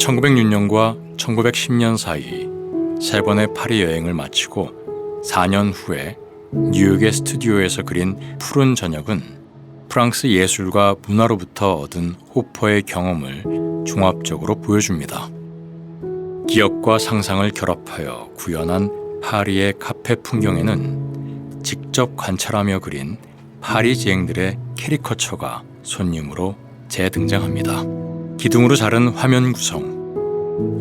1906년과 1910년 사이 세 번의 파리 여행을 마치고 4년 후에 뉴욕의 스튜디오에서 그린 푸른 저녁은 프랑스 예술과 문화로부터 얻은 호퍼의 경험을 종합적으로 보여줍니다. 기억과 상상을 결합하여 구현한 파리의 카페 풍경에는 직접 관찰하며 그린 파리 지행들의 캐리커처가 손님으로 재등장합니다. 기둥으로 자른 화면 구성,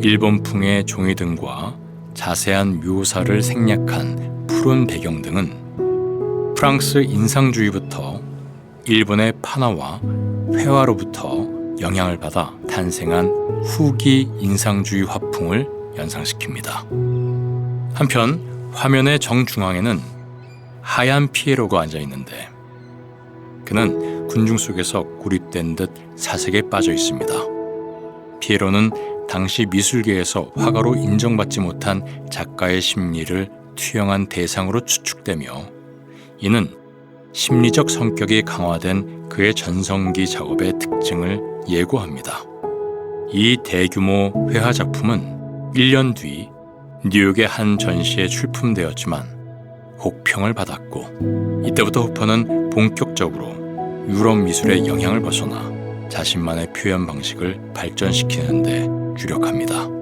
일본풍의 종이등과 자세한 묘사를 생략한 푸른 배경 등은 프랑스 인상주의부터 일본의 판화와 회화로부터 영향을 받아 탄생한 후기 인상주의 화풍을 연상시킵니다. 한편 화면의 정중앙에는 하얀 피에로가 앉아 있는데 그는 군중 속에서 고립된 듯 사색에 빠져 있습니다. 피에로는 당시 미술계에서 화가로 인정받지 못한 작가의 심리를 투영한 대상으로 추측되며 이는 심리적 성격이 강화된 그의 전성기 작업의 특징을 예고합니다. 이 대규모 회화 작품은 1년 뒤 뉴욕의 한 전시에 출품되었지만 혹평을 받았고 이때부터 호퍼는 본격적으로 유럽 미술의 영향을 벗어나 자신만의 표현 방식을 발전시키는 데 주력합니다.